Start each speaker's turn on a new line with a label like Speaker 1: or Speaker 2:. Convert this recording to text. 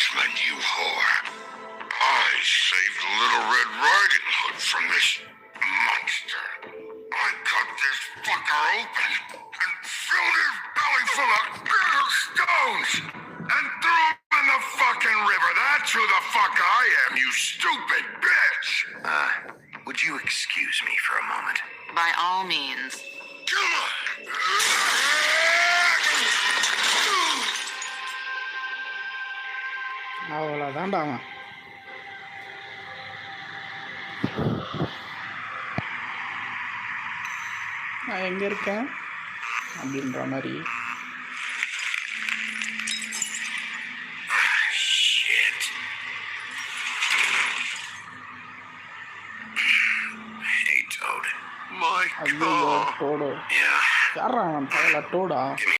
Speaker 1: henchmen, you whore. I saved Little Red Riding Hood from this monster. I cut this fucker open and filled his belly full of bitter stones and threw him in the fucking river. That's who the fuck I am, you stupid bitch!
Speaker 2: Uh, would you excuse me for a moment?
Speaker 3: By all means.
Speaker 1: Come!
Speaker 4: அவ்வளோதான்டா அவன். நான் எங்கே இருக்கேன்? அப்படின்ற மாதிரி. ஐயோ. டோடு. யாரா அவன் பகல டோடா?